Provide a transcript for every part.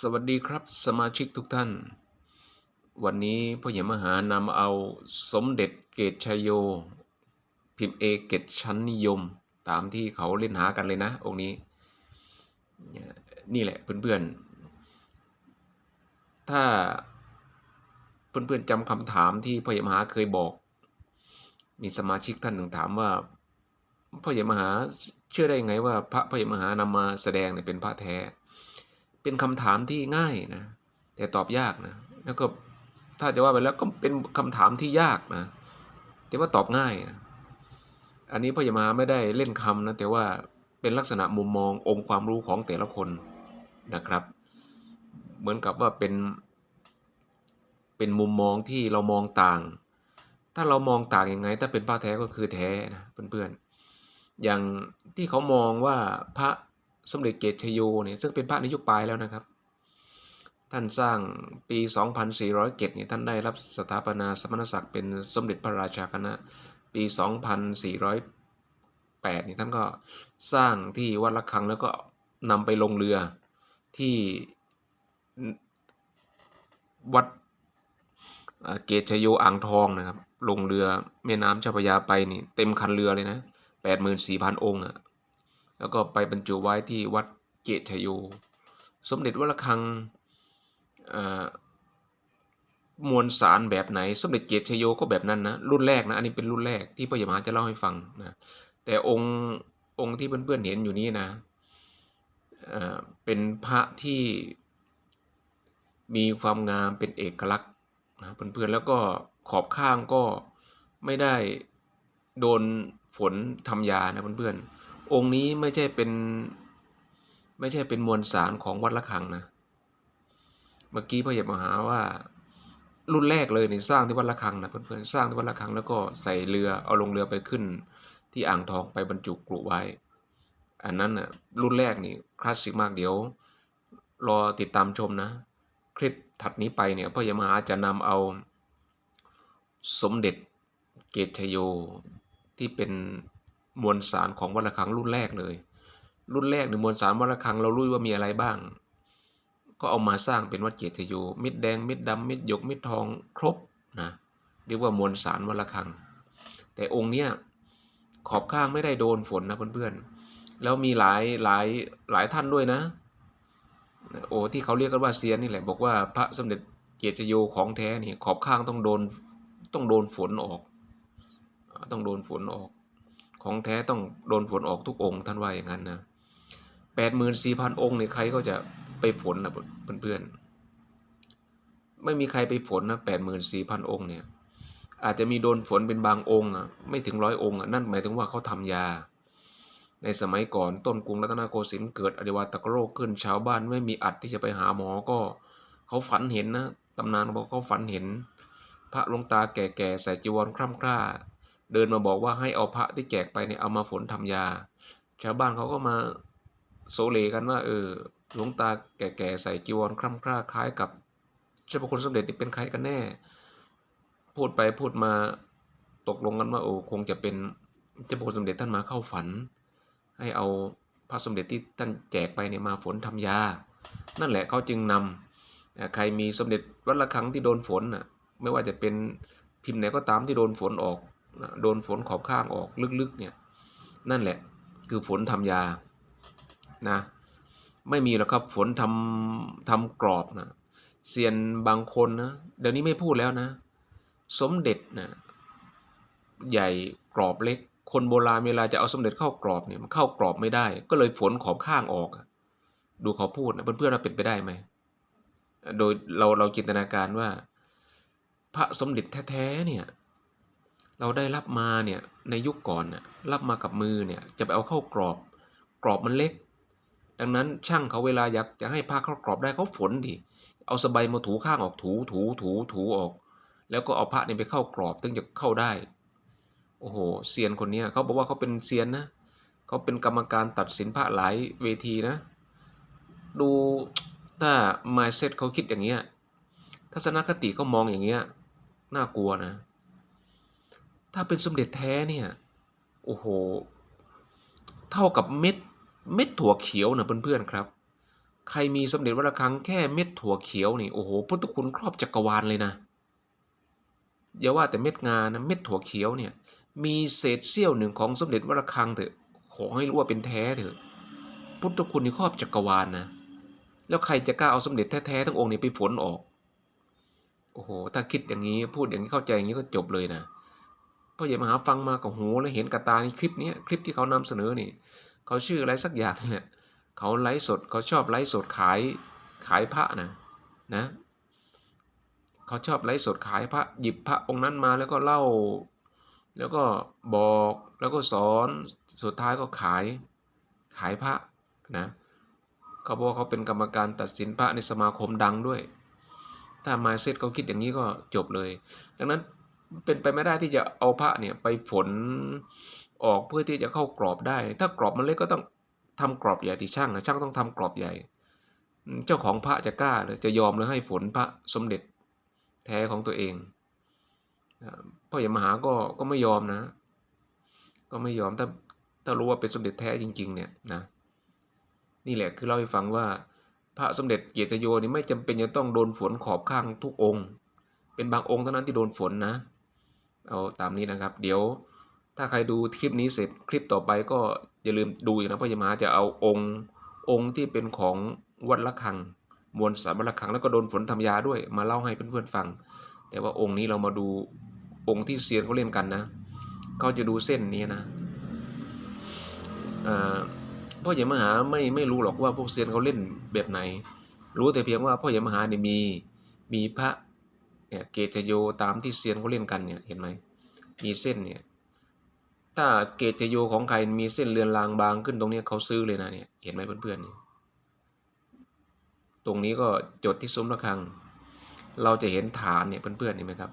สวัสดีครับสมาชิกทุกท่าน วันนี้พ่อใหญ่มหานำเอาสมเด็จเกตชัยโย พิมพ์เอเกตชั้นนิยม ตามที่เขาเล่นหากันเลยนะ องค์นี้ นี่แหละเพื่อนๆ ถ้าเพื่อนๆจำคำถามที่พ่อใหญ่มหาเคยบอก มีสมาชิกท่านหนึ่งถามว่าพ่อใหญ่มหาเชื่อได้ไงว่าพระพ่อใหญ่มหานำมาแสดงเนี่ยเป็นพระแท้ เป็นคำถามที่ง่ายนะ แต่ตอบยากนะ แล้วก็ถ้าจะว่าไปแล้วก็เป็นคำถามที่ยากนะ แต่ว่าตอบง่ายนะอันนี้พ่อใหญ่มหาไม่ได้เล่นคำนะ แต่ว่าเป็นลักษณะมุมมององค์ความรู้ของแต่ละคนนะครับ เหมือนกับว่าเป็น เป็นมุมมองที่เรามองต่าง ถ้าเรามองต่างยังไง ถ้าเป็นพระแท้ก็คือแท้นะเพื่อนๆอย่างที่เขามองว่าพระ สมเด็จเกตชโยเนี่ยซึ่งเป็นพระในยุคปลายแล้วนะครับ ท่านสร้างปี 2400เกตเนี่ยท่านได้รับสถาปนาสมณศักดิ์เป็นสมเด็จพระราชาคณะ ปี 2408นี่ท่านก็สร้างที่วัดละคังแล้วก็นำไปลงเรือที่วัดเกตชโยอ่างทองนะครับ ลงเรือแม่น้ำเจ้าพระยาไปนี่เต็มคันเรือเลยนะ 84,000 องค์อะ แล้วก็ไปบรรจุไว้ที่วัดเกตชโย สมเด็จวัดระฆังมวลสารแบบไหน สมเด็จเกตชโยก็แบบนั้นนะรุ่นแรกนะอันนี้เป็นรุ่นแรกที่พ่อใหญ่มหาจะเล่าให้ฟังนะแต่องค์องค์ที่เพื่อนๆเห็นอยู่นี้นะเป็นพระที่มีความงามเป็นเอกลักษณ์นะเพื่อนๆแล้วก็ขอบข้างก็ไม่ได้โดนฝนทำยานะเพื่อนๆ องค์นี้ไม่ใช่เป็นไม่ใช่เป็นมวลสารของวัดละคังนะ เมื่อกี้พ่อใหญ่มาหาว่า รุ่นแรกเลยนี่สร้างที่วัดละคังนะเพื่อนๆสร้างที่วัดละคังแล้วก็ใส่เรือเอาลงเรือไปขึ้น ที่อ่างทองไปบรรจุกรุไว้ อันนั้นน่ะรุ่นแรกนี่คลาสสิกมากเดี๋ยว รอติดตามชมนะ คลิปถัดนี้ไปเนี่ยพ่อใหญ่มหาจะนำเอา สมเด็จเกตชโยที่เป็น มวลสารของวัดระฆังรุ่นแรกเลย รุ่นแรกในมวลสารวัดระฆังเรารู้ว่ามีอะไรบ้าง ก็เอามาสร้างเป็นวัดเกตโยมิดแดงมิดดำมิดหยกมิดทองครบนะเรียกว่ามวลสารวัดระฆัง แต่องค์เนี้ยขอบข้างไม่ได้โดนฝนนะเพื่อนๆแล้วมีหลายหลายหลายท่านด้วยนะโอ้ที่เขาเรียกกันว่าเซียนนี่แหละบอกว่าพระสมเด็จเกตโยของแท้นี่ขอบข้างต้องโดนต้องโดนฝนออก ต้องโดนฝนออก ของแท้ต้องโดนฝนออกทุกองค์ท่านว่าอย่างนั้นนะแปดหมื่นสี่พันองค์เนี่ยใครก็จะไปฝนนะเพื่อนๆ ไม่มีใครไปฝนนะแปดหมื่นสี่พันองค์เนี่ยอาจจะมีโดนฝนเป็นบางองค์อะไม่ถึงร้อยองค์อะนั่นหมายถึงว่าเขาทำยา ในสมัยก่อนต้นกรุงรัตนโกสินทร์เกิดอดิวาตกโรคขึ้นชาวบ้านไม่มีอัดที่จะไปหาหมอก็เขาฝันเห็นนะตำนานบอกเขาฝันเห็น พระลงตาแก่ๆใส่จีวรคร่ำคร่า เดินมาบอกว่าให้เอาพระที่แจกไปเนี่ยเอามาฝนทำยา ชาวบ้านเขาก็มาโซเลกันว่า เออหลวงตาแก่ๆใส่จีวรคร่ำคร่าคล้ายกับเจ้าพระคุณสมเด็จนี่เป็นใครกันแน่ พูดไปพูดมาตกลงกันว่าโอ้คงจะเป็นเจ้าพระคุณสมเด็จท่านมาเข้าฝัน ให้เอาพระสมเด็จที่ท่านแจกไปเนี่ยมาฝนทำยา นั่นแหละเขาจึงนำใครมีสมเด็จวัดละครั้งที่โดนฝนน่ะไม่ว่าจะเป็นพิมพ์ไหนก็ตามที่โดนฝนออก โดนฝนขอบข้างออกลึกๆเนี่ยนั่นแหละคือฝนทำยานะไม่มีหรอกครับฝนทำทำกรอบนะเซียนบางคนนะเดี๋ยวนี้ไม่พูดแล้วนะ สมเด็จนะใหญ่กรอบเล็ก คนโบราณเวลาจะเอาสมเด็จเข้ากรอบเนี่ยมันเข้ากรอบไม่ได้ ก็เลยฝนขอบข้างออกดูเขาพูดนะเพื่อนๆเราเป็นไปได้ไหมโดยเราเราจินตนาการว่า พระสมเด็จแท้ๆเนี่ย เราได้รับมาเนี่ยในยุคก่อนน่ะรับมากับมือเนี่ยจะไปเอาเข้ากรอบ กรอบมันเล็ก ดังนั้นช่างเขาเวลาอยากจะให้ผ้าเข้ากรอบได้เขาฝนดิเอาสบายมาถูข้างออกถูถูถูถูออก แล้วก็เอาผ้าเนี่ยไปเข้ากรอบถึงจะเข้าได้โอ้โหเซียนคนนี้เขาบอกว่าเขาเป็นเซียนนะเขาเป็นกรรมการตัดสินพระหลายเวทีนะ ดูถ้ามาเซตเขาคิดอย่างเงี้ยทัศนคติเขามองอย่างเงี้ยน่ากลัวนะ ถ้าเป็นสมเด็จแท้เนี่ยโอ้โห เท่ากับเม็ดเม็ดถั่วเขียวนะเพื่อนๆครับ ใครมีสมเด็จวัดระฆังแค่เม็ดถั่วเขียวนี่โอ้โหพุทธคุณครอบจักรวาลเลยนะอย่าว่าแต่เม็ดงานนะเม็ดถั่วเขียวเนี่ย มีเศษเสี้ยวหนึ่งของสมเด็จวัดระฆังเถอะขอให้รู้ว่าเป็นแท้เถอะ พุทธคุณนี่ครอบจักรวาลนะแล้วใครจะกล้าเอาสมเด็จแท้ๆทั้งองค์นี้ไปฝนออก โอ้โห ถ้าคิดอย่างนี้พูดอย่างนี้เข้าใจอย่างนี้ก็จบเลยนะ พ่อใหญ่มหาฟังมากับหูแล้วเห็นกับตาในคลิปนี้คลิปที่เขานำเสนอนี่เขาชื่ออะไรสักอย่างเนี่ยเขาไลฟ์สดเขาชอบไลฟ์สดขายขายพระนะนะเขาชอบไลฟ์สดขายพระหยิบพระองค์นั้นมาแล้วก็เล่า แล้วก็บอกแล้วก็สอนสุดท้ายก็ขายขายพระนะเขาบอกว่าเขาเป็นกรรมการตัดสินพระในสมาคมดังด้วย ถ้ามาเซตเขาคิดอย่างนี้ก็จบเลย ดังนั้น เป็นไปไม่ได้ที่จะเอาพระเนี่ยไปฝนออกเพื่อที่จะเข้ากรอบได้ ถ้ากรอบมันเล็กก็ต้องทำกรอบใหญ่ที่ช่างนะช่างต้องทำกรอบใหญ่ เจ้าของพระจะกล้าหรือจะยอมหรือให้ฝนพระสมเด็จแท้ของตัวเองพ่อใหญ่มหาก็ก็ไม่ยอมนะ ก็ไม่ยอมถ้าถ้ารู้ว่าเป็นสมเด็จแท้จริง ๆ เนี่ยนะนี่แหละคือเล่าให้ฟังว่า พระสมเด็จเกียรติโยนี่ไม่จำเป็นจะต้องโดนฝนขอบข้างทุกองค์ เป็นบางองค์เท่านั้นที่โดนฝนนะ เอาตามนี้นะครับ เดี๋ยวถ้าใครดูคลิปนี้เสร็จคลิปต่อไปก็อย่าลืมดูนะพ่อใหญ่มหาจะเอาองค์องค์ที่เป็นของวัดละคัง มวลสารวัดละคังแล้วก็โดนฝนทำยาด้วยมาเล่าให้เพื่อนๆฟัง แต่ว่าองค์นี้เรามาดูองค์ที่เซียนเขาเล่นกันนะเขาจะดูเส้นนี้นะพ่อใหญ่มหาไม่ไม่รู้หรอกว่าพวกเซียนเขาเล่นแบบไหน รู้แต่เพียงว่าพ่อใหญ่มหาเนี่ยมีมีพระ เนี่ยเกจโยตามที่เซียนเขาเล่นกันเนี่ยเห็นไหมมีเส้นเนี่ยถ้าเกจโยของใครมีเส้นเรือนรางบางขึ้นตรงนี้เขาซื้อเลยนะเนี่ยเห็นไหมเพื่อนๆเนี่ยตรงนี้ก็จดที่ซุ้มระฆัง เราจะเห็นฐานเนี่ยเพื่อนๆเห็นไหมครับ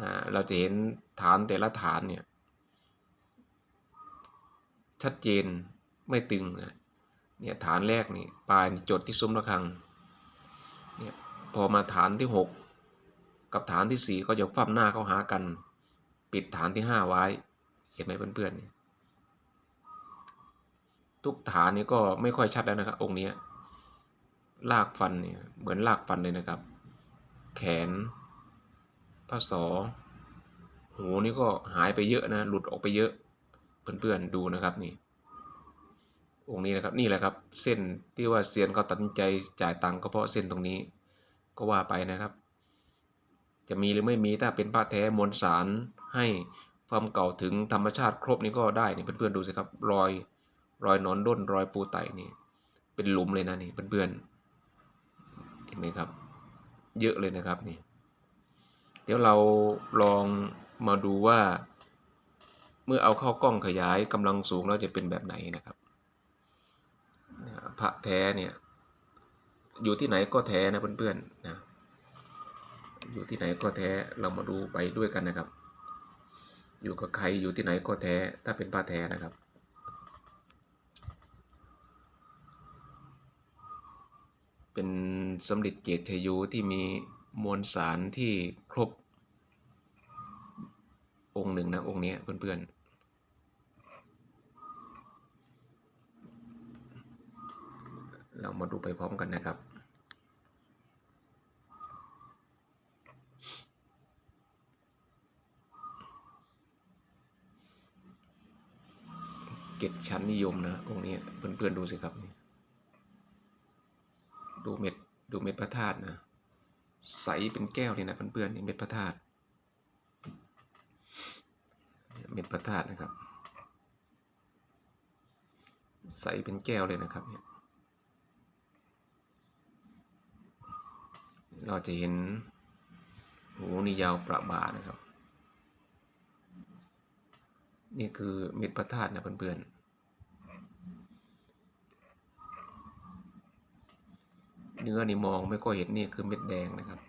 อ่าเราจะเห็นฐานแต่ละฐานเนี่ยชัดเจนไม่ตึงนะเนี่ยฐานแรกนี่ปลายจดที่ซุ้มระฆังเนี่ยพอมาฐานที่ห กับฐานที่สี่ก็จะฟับหน้าเข้าหากัน ปิดฐานที่ห้าไว้ เห็นไหมเพื่อนๆ ทุกฐานนี้ก็ไม่ค่อยชัดแล้วนะครับ องค์นี้ลากฟันเนี่ยเหมือนลากฟันเลยนะครับ แขนพระสอหูนี่ก็หายไปเยอะนะ หลุดออกไปเยอะ เพื่อนๆดูนะครับนี่องค์นี้นะครับนี่แหละครับ เส้นที่ว่าเซียนเขาตัดใจจ่ายตังค์ก็เพราะเส้นตรงนี้ก็ว่าไปนะครับ จะมีหรือไม่มีถ้าเป็นผ้าแท้มวลสารให้ความเก่าถึงธรรมชาติครบนี่ก็ได้นี่เพื่อนๆดูสิครับรอยรอยนอนด้นรอยปูไตนี่เป็นหลุมเลยนะนี่เพื่อนๆเห็นไหมครับ เยอะเลยนะครับนี่เดี๋ยวเราลองมาดูว่า เมื่อเอาเข้ากล้องขยายกำลังสูงแล้วจะเป็นแบบไหนนะครับพระแท้เนี่ยอยู่ที่ไหนก็แท้นะเพื่อนๆนะ อยู่ที่ไหนก็แท้เรามาดูไปด้วยกันนะครับ อยู่กับใครอยู่ที่ไหนก็แท้ถ้าเป็นพระแท้นะครับเป็นสมเด็จเจตเทยูที่มีมวลสารที่ครบ องค์หนึ่งนะ องค์นี้เพื่อนๆ เรามาดูไปพร้อมกันนะครับ เกตชั้นนิยมนะองค์นี้เพื่อนๆดูสิครับ ดูเม็ดดูเม็ดพระธาตุนะ ใสเป็นแก้วเลยนะเพื่อนๆนี่เม็ดพระธาตุเม็ดพระธาตุนะครับ ใสเป็นแก้วเลยนะครับเนี่ยเราจะเห็นหูนี่ยาวประบานะครับ นี่คือเม็ดพระธาตุนะเพื่อนๆ เนื้อนี่มองไม่ก็เห็นนี่คือเม็ดแดงนะครับ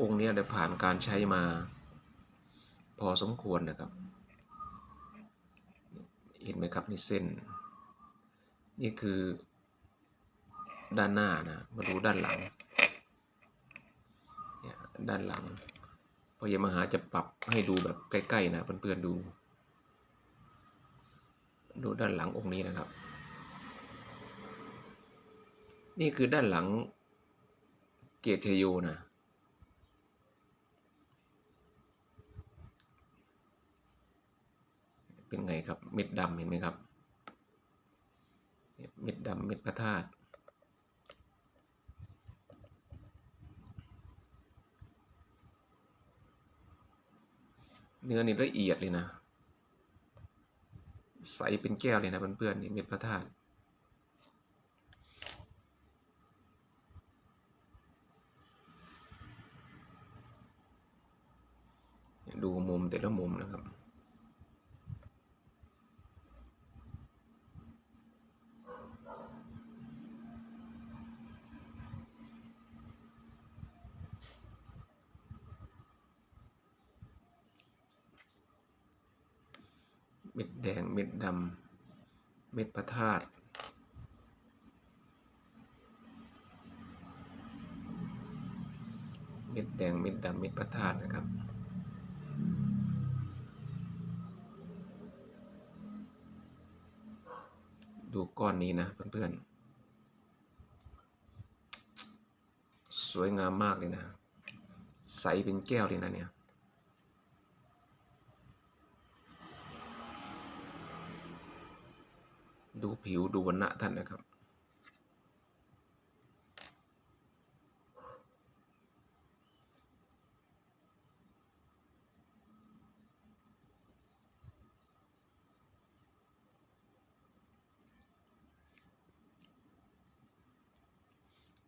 องค์นี้ได้ผ่านการใช้มา พอสมควรนะครับ เห็นไหมครับนี่เส้น นี่คือด้านหน้านะ มาดูด้านหลัง ด้านหลัง พอเยมหาจะปรับให้ดูแบบใกล้ๆนะเพื่อนๆดู ดูด้านหลังองค์นี้นะครับ นี่คือด้านหลังเกียรติชโยนะเป็นไงครับเม็ดดำเห็นไหมครับ เม็ดดำเม็ดพระธาตุ เนื้อนี่ละเอียดเลยนะ ใสเป็นแก้วเลยนะเพื่อนๆนี่เม็ดพระธาตุดูมุมแต่ละมุมนะครับ เม็ดแดงเม็ดดำเม็ดพระธาตุเม็ดแดงเม็ดดำเม็ดพระธาตุนะครับ ดูก้อนนี้นะเพื่อนๆ สวยงามมากเลยนะ ใสเป็นแก้วเลยนะเนี่ย ดูผิวดูวันณะท่านนะครับ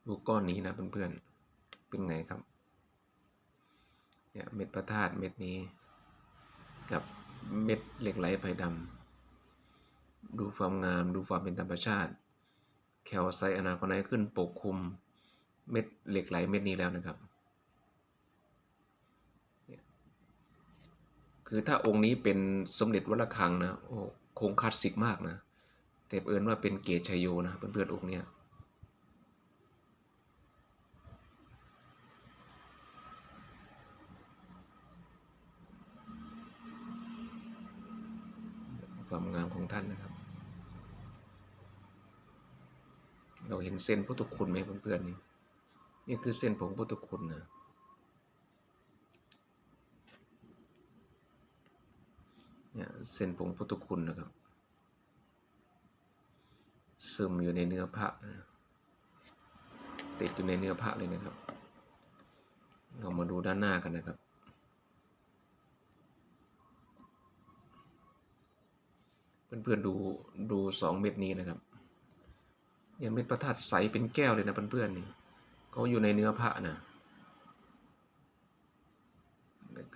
ดูก้อนนี้นะเพื่อนๆ เป็นไงครับ เนี่ยเม็ดพระธาตุเม็ดนี้ กับเม็ดเหล็กไหลไผ่ดำ ดูความงาม ดูความเป็นธรรมชาติ แคลไซต์อนาคอนไนขึ้นปกคลุมเม็ดเหล็กไหลเม็ดนี้แล้วนะครับ คือถ้าองค์นี้เป็นสมเด็จวัดระฆังนะ โอ้คงคลาสสิกมากนะ แต่เอิญว่าเป็นเกตชัยโยนะ เพื่อนๆองค์เนี้ยความงามของท่านนะครับ เราเห็นเส้นพุทธคุณไหมเพื่อนๆนี่นี่คือเส้นผงพุทธคุณนะเนี่ยเส้นผงพุทธคุณนะครับ ซึมอยู่ในเนื้อพระนะติดอยู่ในเนื้อพระเลยนะครับ เรามาดูด้านหน้ากันนะครับ เพื่อนๆดูดูสองเม็ดนี้นะครับ ย่างเม็ดประทัดใสเป็นแก้วเลยนะเพื่อนๆนี่เขาอยู่ในเนื้อพระนะ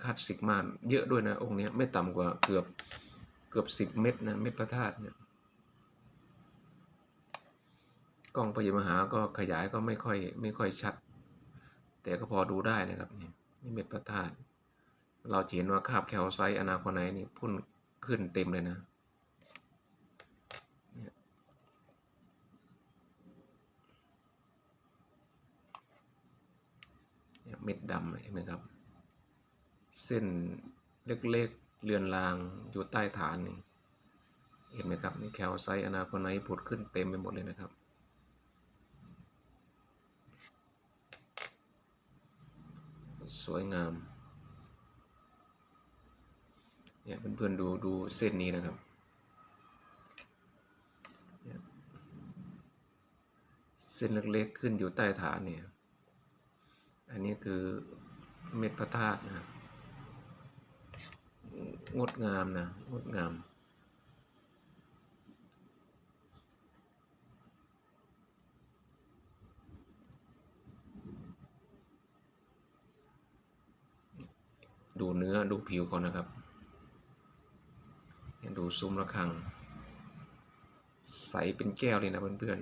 คาสสิกมาเยอะด้วยนะองค์นี้ไม่ต่ำกว่าเกือบเกือบสิบเม็ดนะเม็ดพระธาตุเนี่ยกล้องพยมหาก็ขยายก็ไม่ค่อยไม่ค่อยชัด แต่ก็พอดูได้นะครับนี่นี่เม็ดพระธาตุเราเห็นว่าคาบแคลไซต์อนาคอนไนนี่พุ่นขึ้นเต็มเลยนะ เม็ดดำเห็นไหมครับ เส้นเล็กๆเลือนลางอยู่ใต้ฐานนี่เห็นไหมครับนี่แคลไซต์อนาคอนไนผุดขึ้นเต็มไปหมดเลยนะครับ สวยงามเนี่ยเพื่อนๆดูดูเส้นนี้นะครับเส้นเล็กๆขึ้นอยู่ใต้ฐานเนี่ย อันนี้คือเม็ดพระธาตุนะงดงามนะงดงาม ดูเนื้อดูผิวก่อนนะครับ ดูซุ้มระฆัง ใสเป็นแก้วเลยนะเพื่อน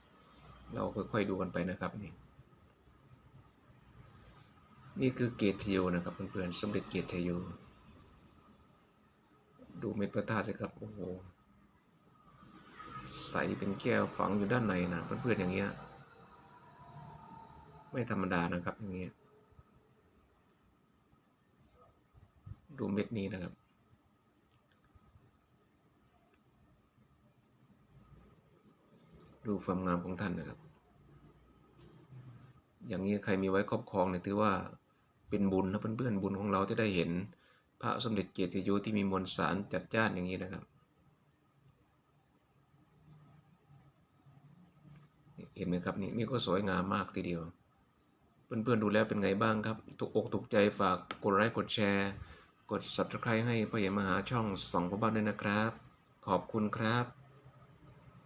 ๆ เราค่อยๆดูกันไปนะครับนี่ นี่คือเกตเทโยนะครับเพื่อนๆสมเด็จเกตเทโยดูเม็ดพระธาตุสิครับโอ้โหใสเป็นแก้วฝังอยู่ด้านในนะเพื่อนๆอย่างเงี้ยไม่ธรรมดานะครับอย่างเงี้ยดูเม็ดนี้นะครับ ดูความงามของท่านนะครับ อย่างนี้ใครมีไว้ครอบครองเนี่ยถือว่า เป็นบุญนะเพื่อนๆบุญของเราที่ได้เห็น พระสมเด็จเกียรติยที่มีมวลสารจัดจ้านอย่างนี้นะครับ เห็นไหมครับนี่นี่ก็สวยงามมากทีเดียว เพื่อนๆดูแล้วเป็นไงบ้างครับถูกอกถูกใจฝากกดไลค์กดแชร์ กด subscribe ให้พ่อใหญ่มหาช่องสองพ่อบ้านด้วยนะครับ ขอบคุณครับ